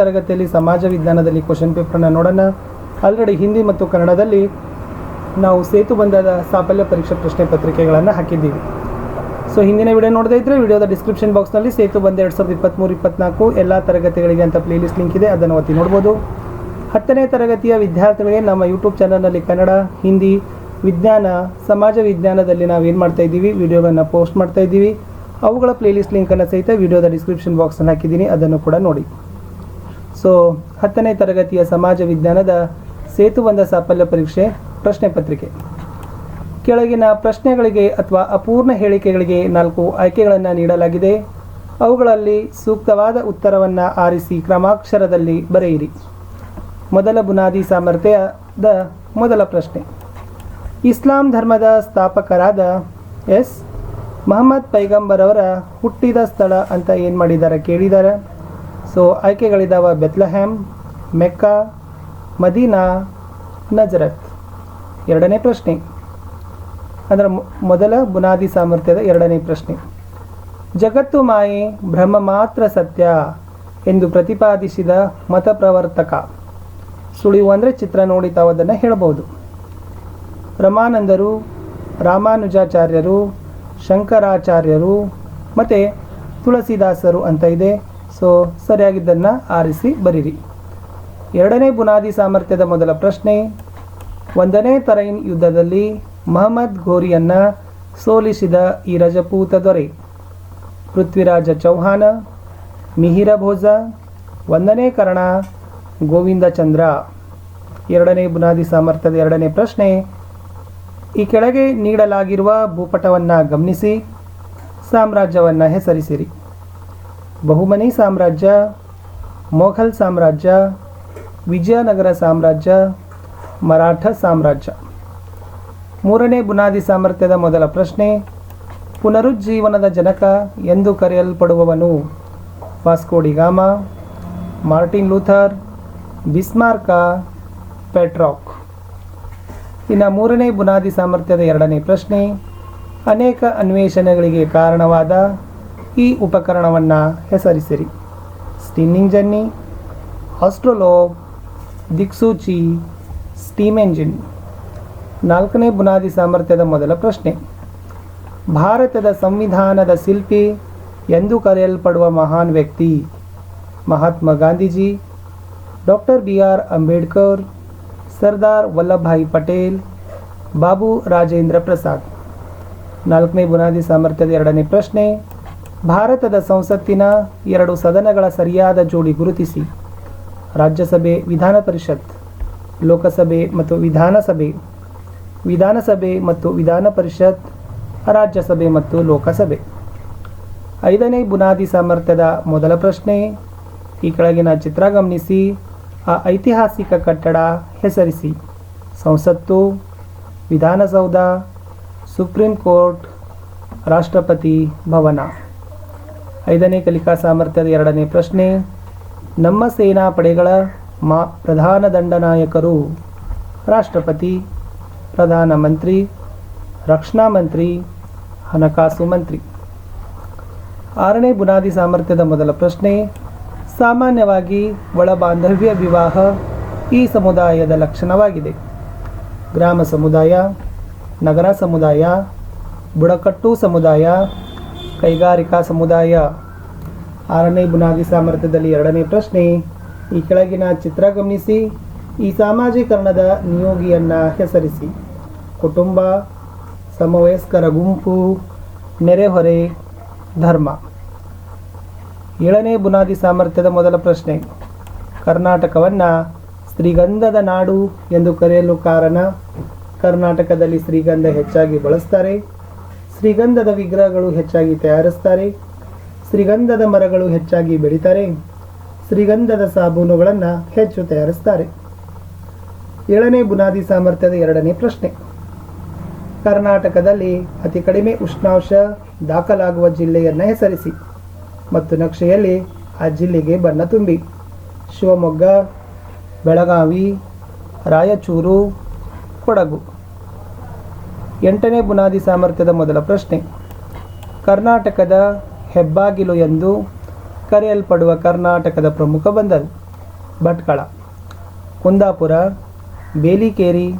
ತರಗತಿಯಲ್ಲಿ ಸಮಾಜ ವಿಜ್ಞಾನದಲ್ಲಿ ಕ್ವಶನ್ ಪೇಪರ್ನ ನೋಡೋಣ. ಆಲ್ರೆಡಿ ಹಿಂದಿ ಮತ್ತು ಕನ್ನಡದಲ್ಲಿ ನಾವು ಸೇತು ಬಂಧದ ಸಾಫಲ್ಯ ಪರೀಕ್ಷಾ ಪ್ರಶ್ನೆ ಪತ್ರಿಕೆಗಳನ್ನು ಹಾಕಿದ್ದೀವಿ. ಸೊ ಹಿಂದಿನ ವಿಡಿಯೋ ನೋಡದೇ ಇದ್ದರೆ ವಿಡಿಯೋದ ಡಿಸ್ಕ್ರಿಪ್ಷನ್ ಬಾಕ್ಸ್ನಲ್ಲಿ ಸೇತು ಬಂದ ಎರಡು ಸಾವಿರದ ಇಪ್ಪತ್ತ್ಮೂರು ಇಪ್ಪತ್ನಾಲ್ಕು ಎಲ್ಲ ತರಗತಿಗಳಿಗೆ ಅಂತ ಪ್ಲೇಲಿಸ್ಟ್ ಲಿಂಕ್ ಇದೆ, ಅದನ್ನು ಒತ್ತಿ ನೋಡ್ಬೋದು. ಹತ್ತನೇ ತರಗತಿಯ ವಿದ್ಯಾರ್ಥಿಗಳಿಗೆ ನಮ್ಮ ಯೂಟ್ಯೂಬ್ ಚಾನಲ್ನಲ್ಲಿ ಕನ್ನಡ, ಹಿಂದಿ, ವಿಜ್ಞಾನ, ಸಮಾಜ ವಿಜ್ಞಾನದಲ್ಲಿ ನಾವು ಏನು ಮಾಡ್ತಾ ಇದ್ದೀವಿ? ವಿಡಿಯೋಗಳನ್ನು ಪೋಸ್ಟ್ ಮಾಡ್ತಾ ಇದ್ದೀವಿ. ಅವುಗಳ ಪ್ಲೇಲಿಸ್ಟ್ ಲಿಂಕನ್ನು ಸಹಿತ ವಿಡಿಯೋದ ಡಿಸ್ಕ್ರಿಪ್ಷನ್ ಬಾಕ್ಸನ್ನು ಹಾಕಿದ್ದೀನಿ, ಅದನ್ನು ಕೂಡ ನೋಡಿ. ಸೊ ಹತ್ತನೇ ತರಗತಿಯ ಸಮಾಜ ವಿಜ್ಞಾನದ ಸೇತುವಂದ ಸಾಫಲ್ಯ ಪರೀಕ್ಷೆ ಪ್ರಶ್ನೆ ಪತ್ರಿಕೆ. ಕೆಳಗಿನ ಪ್ರಶ್ನೆಗಳಿಗೆ ಅಥವಾ ಅಪೂರ್ಣ ಹೇಳಿಕೆಗಳಿಗೆ ನಾಲ್ಕು ಆಯ್ಕೆಗಳನ್ನು ನೀಡಲಾಗಿದೆ. ಅವುಗಳಲ್ಲಿ ಸೂಕ್ತವಾದ ಉತ್ತರವನ್ನು ಆರಿಸಿ ಕ್ರಮಾಕ್ಷರದಲ್ಲಿ ಬರೆಯಿರಿ. ಮೊದಲ ಬುನಾದಿ ಸಾಮರ್ಥ್ಯದ ಮೊದಲ ಪ್ರಶ್ನೆ. ಇಸ್ಲಾಂ ಧರ್ಮದ ಸ್ಥಾಪಕರಾದ ಎಸ್. ಮಹಮ್ಮದ್ ಪೈಗಂಬರ್ ಅವರ ಹುಟ್ಟಿದ ಸ್ಥಳ ಅಂತ ಏನು ಮಾಡಿದ್ದಾರೆ ಕೇಳಿದ್ದಾರೆ ಸೊ ಆಯ್ಕೆಗಳಿದ್ದಾವೆ ಬೆತ್ಲಹ್ಯಾಮ್ ಮೆಕ್ಕಾ, ಮದೀನಾ, ನಜರತ್. ಎರಡನೇ ಪ್ರಶ್ನೆ. ಅದರ ಮೊದಲ ಬುನಾದಿ ಸಾಮರ್ಥ್ಯದ ಎರಡನೇ ಪ್ರಶ್ನೆ. ಜಗತ್ತು ಮಾಯೆ, ಬ್ರಹ್ಮ ಮಾತ್ರ ಸತ್ಯ ಎಂದು ಪ್ರತಿಪಾದಿಸಿದ ಮತಪ್ರವರ್ತಕ ಸುಳಿವು ಅಂದರೆ ಚಿತ್ರ ನೋಡಿ ತಾವು ಅದನ್ನು ಹೇಳಬಹುದು ರಮಾನಂದರು, ರಾಮಾನುಜಾಚಾರ್ಯರು, ಶಂಕರಾಚಾರ್ಯರು ಮತ್ತು ತುಳಸಿದಾಸರು ಅಂತ ಇದೆ. ಸೊ ಸರಿಯಾಗಿದ್ದನ್ನು ಆರಿಸಿ, ಬರೀರಿ. ಎರಡನೇ ಬುನಾದಿ ಸಾಮರ್ಥ್ಯದ ಮೊದಲ ಪ್ರಶ್ನೆ, ಒಂದನೇ ತರೈನ್ ಯುದ್ಧದಲ್ಲಿ ಮಹಮ್ಮದ್ ಘೋರಿಯನ್ನು ಸೋಲಿಸಿದ ಈ ರಜಪೂತ ದೊರೆ, ಪೃಥ್ವಿರಾಜ ಚೌಹಾಣ, ಮಿಹಿರ ಭೋಜ, ಒಂದನೇ ಕರ್ಣ ಗೋವಿಂದ ಚಂದ್ರ. ಎರಡನೇ ಬುನಾದಿ ಸಾಮರ್ಥ್ಯದ ಎರಡನೇ ಪ್ರಶ್ನೆ, ಈ ಕೆಳಗೆ ನೀಡಲಾಗಿರುವ ಭೂಪಟವನ್ನು ಗಮನಿಸಿ, ಸಾಮ್ರಾಜ್ಯವನ್ನು ಹೆಸರಿಸಿರಿ. ಬಹುಮನಿ ಸಾಮ್ರಾಜ್ಯ, ಮೊಘಲ್ ಸಾಮ್ರಾಜ್ಯ, ವಿಜಯನಗರ ಸಾಮ್ರಾಜ್ಯ, ಮರಾಠ ಸಾಮ್ರಾಜ್ಯ. ಮೂರನೇ ಬುನಾದಿ ಸಾಮರ್ಥ್ಯದ ಮೊದಲ ಪ್ರಶ್ನೆ, ಪುನರುಜ್ಜೀವನದ ಜನಕ ಎಂದು ಕರೆಯಲ್ಪಡುವವನು Vasco da Gama Martin Luther, Bismarck, Petrarch. ಇನ್ನು ಮೂರನೇ ಬುನಾದಿ ಸಾಮರ್ಥ್ಯದ ಎರಡನೇ ಪ್ರಶ್ನೆ, ಅನೇಕ ಅನ್ವೇಷಣೆಗಳಿಗೆ ಕಾರಣವಾದ ಈ ಉಪಕರಣವನ್ನು ಹೆಸರಿಸಿರಿ. ಸ್ಟಿನ್ನಿಂಗ್ ಜನ್ನಿ, ಆಸ್ಟ್ರೋಲೋಬ್, ದಿಕ್ಸೂಚಿ, ಸ್ಟೀಮ್ ಎಂಜಿನ್. ನಾಲ್ಕನೇ ಬುನಾದಿ ಸಾಮರ್ಥ್ಯದ ಮೊದಲ ಪ್ರಶ್ನೆ. ಭಾರತದ ಸಂವಿಧಾನದ ಶಿಲ್ಪಿ ಎಂದು ಕರೆಯಲ್ಪಡುವ ಮಹಾನ್ ವ್ಯಕ್ತಿ Mahatma Gandhiji, doctor B R Ambedkar, Sardar Vallabhbhai Patel, Babu Rajendra Prasad. ನಾಲ್ಕನೇ ಬುನಾದಿ ಸಾಮರ್ಥ್ಯದ ಎರಡನೇ ಪ್ರಶ್ನೆ. ಭಾರತದ ಸಂಸತ್ತಿನ ಎರಡು ಸದನಗಳ ಸರಿಯಾದ ಜೋಡಿ ಗುರುತಿಸಿ. ರಾಜ್ಯಸಭೆ, ವಿಧಾನ ಪರಿಷತ್, ಲೋಕಸಭೆ ಮತ್ತು ವಿಧಾನಸಭೆ. ವಿಧಾನಸಭೆ ಮತ್ತು ವಿಧಾನ ಪರಿಷತ್, ರಾಜ್ಯಸಭೆ ಮತ್ತು ಲೋಕಸಭೆ. ಐದನೇ ಬುನಾದಿ ಸಾಮರ್ಥ್ಯದ ಮೊದಲ ಪ್ರಶ್ನೆ, ಈ ಕೆಳಗಿನ ಚಿತ್ರ ಗಮನಿಸಿ, ಆ ಐತಿಹಾಸಿಕ ಕಟ್ಟಡ ಹೆಸರಿಸಿ. ಸಂಸತ್ತು, ವಿಧಾನಸೌಧ, ಸುಪ್ರೀಂ ಕೋರ್ಟ್, ರಾಷ್ಟ್ರಪತಿ ಭವನ. ಐದನೇ ಕಲಿಕಾ ಸಾಮರ್ಥ್ಯದ ಎರಡನೇ ಪ್ರಶ್ನೆ, ನಮ್ಮ ಸೇನಾ ಪಡೆಗಳ ಮಾ, ಪ್ರಧಾನ ದಂಡನಾಯಕರು ರಾಷ್ಟ್ರಪತಿ ಪ್ರಧಾನಮಂತ್ರಿ ರಕ್ಷಣಾ ಮಂತ್ರಿ, ಹಣಕಾಸು ಮಂತ್ರಿ. ಆರನೇ ಬುನಾದಿ ಸಾಮರ್ಥ್ಯದ ಮೊದಲ ಪ್ರಶ್ನೆ, ಸಾಮಾನ್ಯವಾಗಿ ಒಳಬಾಂಧವ್ಯ ವಿವಾಹ ಈ ಸಮುದಾಯದ ಲಕ್ಷಣವಾಗಿದೆ. ಗ್ರಾಮ ಸಮುದಾಯ, ನಗರ ಸಮುದಾಯ, ಬುಡಕಟ್ಟು ಸಮುದಾಯ ಕೈಗಾರಿಕಾ ಸಮುದಾಯ ಆರನೇ ಬುನಾದಿ ಸಾಮರ್ಥ್ಯದಲ್ಲಿ ಎರಡನೇ ಪ್ರಶ್ನೆ, ಈ ಕೆಳಗಿನ ಚಿತ್ರ ಗಮನಿಸಿ. ಈ ಸಾಮಾಜೀಕರಣದ ನಿಯೋಗಿಯನ್ನು ಹೆಸರಿಸಿ. ಕುಟುಂಬ, ಸಮವಯಸ್ಕರ ಗುಂಪು, ನೆರೆಹೊರೆ, ಧರ್ಮ. ಏಳನೇ ಬುನಾದಿ ಸಾಮರ್ಥ್ಯದ ಮೊದಲ ಪ್ರಶ್ನೆ, ಕರ್ನಾಟಕವನ್ನು ಶ್ರೀಗಂಧದ ನಾಡು ಎಂದು ಕರೆಯಲು ಕಾರಣ, ಕರ್ನಾಟಕದಲ್ಲಿ ಶ್ರೀಗಂಧ ಹೆಚ್ಚಾಗಿ ಬಳಸ್ತಾರೆ. ಶ್ರೀಗಂಧದ ವಿಗ್ರಹಗಳು ಹೆಚ್ಚಾಗಿ ತಯಾರಿಸ್ತಾರೆ. ಶ್ರೀಗಂಧದ ಮರಗಳು ಹೆಚ್ಚಾಗಿ ಬೆಳೀತಾರೆ. ಶ್ರೀಗಂಧದ ಸಾಬೂನುಗಳನ್ನು ಹೆಚ್ಚು ತಯಾರಿಸ್ತಾರೆ. ಏಳನೇ ಬುನಾದಿ ಸಾಮರ್ಥ್ಯದ ಎರಡನೇ ಪ್ರಶ್ನೆ. ಕರ್ನಾಟಕದಲ್ಲಿ ಅತಿ ಕಡಿಮೆ ಉಷ್ಣಾಂಶ ದಾಖಲಾಗುವ ಜಿಲ್ಲೆಯನ್ನು ಹೆಸರಿಸಿ ಮತ್ತು ನಕ್ಷೆಯಲ್ಲಿ ಆ ಜಿಲ್ಲೆಗೆ ಬಣ್ಣ ತುಂಬಿ. ಶಿವಮೊಗ್ಗ, ಬೆಳಗಾವಿ, ರಾಯಚೂರು, ಕೊಡಗು. ಎಂಟನೇ ಬುನಾದಿ ಸಾಮರ್ಥ್ಯದ ಮೊದಲ ಪ್ರಶ್ನೆ. ಕರ್ನಾಟಕದ ಹೆಬ್ಬಾಗಿಲು ಎಂದು ಕರೆಯಲ್ಪಡುವ ಕರ್ನಾಟಕದ ಪ್ರಮುಖ ಬಂದರು. ಭಟ್ಕಳ, ಕುಂದಾಪುರ, ಬೇಲಿಕೇರಿ,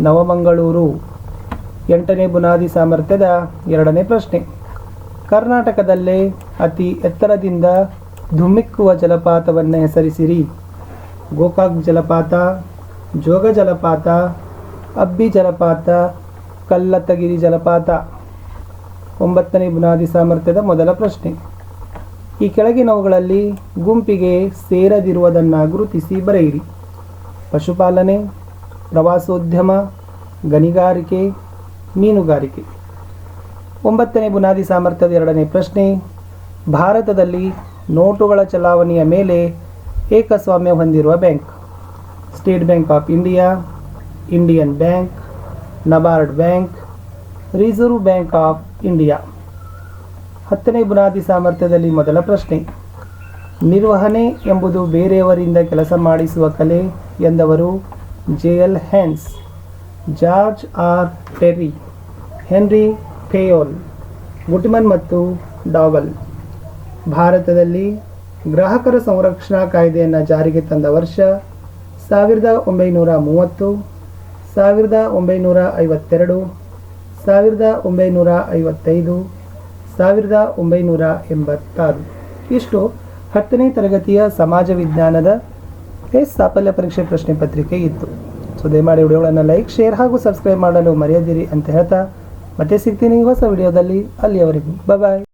ನವಮಂಗಳೂರು. ಎಂಟನೇ ಬುನಾದಿ ಸಾಮರ್ಥ್ಯದ ಎರಡನೇ ಪ್ರಶ್ನೆ. ಕರ್ನಾಟಕದಲ್ಲೇ ಅತಿ ಎತ್ತರದಿಂದ ಧುಮ್ಮಿಕ್ಕುವ ಜಲಪಾತವನ್ನು ಹೆಸರಿಸಿರಿ. ಗೋಕಾಕ್ ಜಲಪಾತ, ಜೋಗ ಜಲಪಾತ, ಅಬ್ಬಿ ಜಲಪಾತ ಕಲ್ಲತ್ತಗಿರಿ ಜಲಪಾತ. ಒಂಬತ್ತನೇ ಬುನಾದಿ ಸಾಮರ್ಥ್ಯದ ಮೊದಲ ಪ್ರಶ್ನೆ. ಈ ಕೆಳಗಿನವುಗಳಲ್ಲಿ ಗುಂಪಿಗೆ ಸೇರದಿರುವುದನ್ನು ಗುರುತಿಸಿ ಬರೆಯಿರಿ. ಪಶುಪಾಲನೆ, ಪ್ರವಾಸೋದ್ಯಮ, ಗಣಿಗಾರಿಕೆ, ಮೀನುಗಾರಿಕೆ. ಒಂಬತ್ತನೇ ಬುನಾದಿ ಸಾಮರ್ಥ್ಯದ ಎರಡನೇ ಪ್ರಶ್ನೆ. ಭಾರತದಲ್ಲಿ ನೋಟುಗಳ ಚಲಾವಣೆಯ ಮೇಲೆ ಏಕಸ್ವಾಮ್ಯ ಹೊಂದಿರುವ bank. State Bank of India, Indian Bank NABARD bank, Reserve Bank of India. ಹತ್ತನೇ ಬುನಾದಿ ಸಾಮರ್ಥ್ಯದಲ್ಲಿ ಮೊದಲ ಪ್ರಶ್ನೆ. ನಿರ್ವಹಣೆ ಎಂಬುದು ಬೇರೆಯವರಿಂದ ಕೆಲಸ ಮಾಡಿಸುವ ಕಲೆ ಎಂದವರು J L Haynes, George R Terry Henri Fayol Gutman ಮತ್ತು ಡಾಗಲ್. ಭಾರತದಲ್ಲಿ ಗ್ರಾಹಕರ ಸಂರಕ್ಷಣಾ ಕಾಯ್ದೆಯನ್ನು ಜಾರಿಗೆ ತಂದ ವರ್ಷ ಸಾವಿರದ ಒಂಬೈನೂರ ಮೂವತ್ತು. ಸಾವಿರದ ಒಂಬೈನೂರ ಐವತ್ತೆರಡು, ಸಾವಿರದ ಒಂಬೈನೂರ ಐವತ್ತೈದು, ಸಾವಿರದ ಒಂಬೈನೂರ ಎಂಬತ್ತಾರು. ಇಷ್ಟು ಹತ್ತನೇ ತರಗತಿಯ ಸಮಾಜ ವಿಜ್ಞಾನದ ಎಸ್ ಸಾಫಲ್ಯ ಪರೀಕ್ಷೆ ಪ್ರಶ್ನೆ ಪತ್ರಿಕೆ ಇತ್ತು. ಸೊ, ದಯಮಾಡಿ ವಿಡಿಯೋಗಳನ್ನು ಲೈಕ್, ಶೇರ್ ಹಾಗೂ ಸಬ್ಸ್ಕ್ರೈಬ್ ಮಾಡಲು ಮರೆಯದಿರಿ ಅಂತ ಹೇಳ್ತಾ ಮತ್ತೆ ಸಿಗ್ತೀನಿ ಹೊಸ ವಿಡಿಯೋದಲ್ಲಿ. ಅಲ್ಲಿಯವರೆಗೂ ಬಾಯ್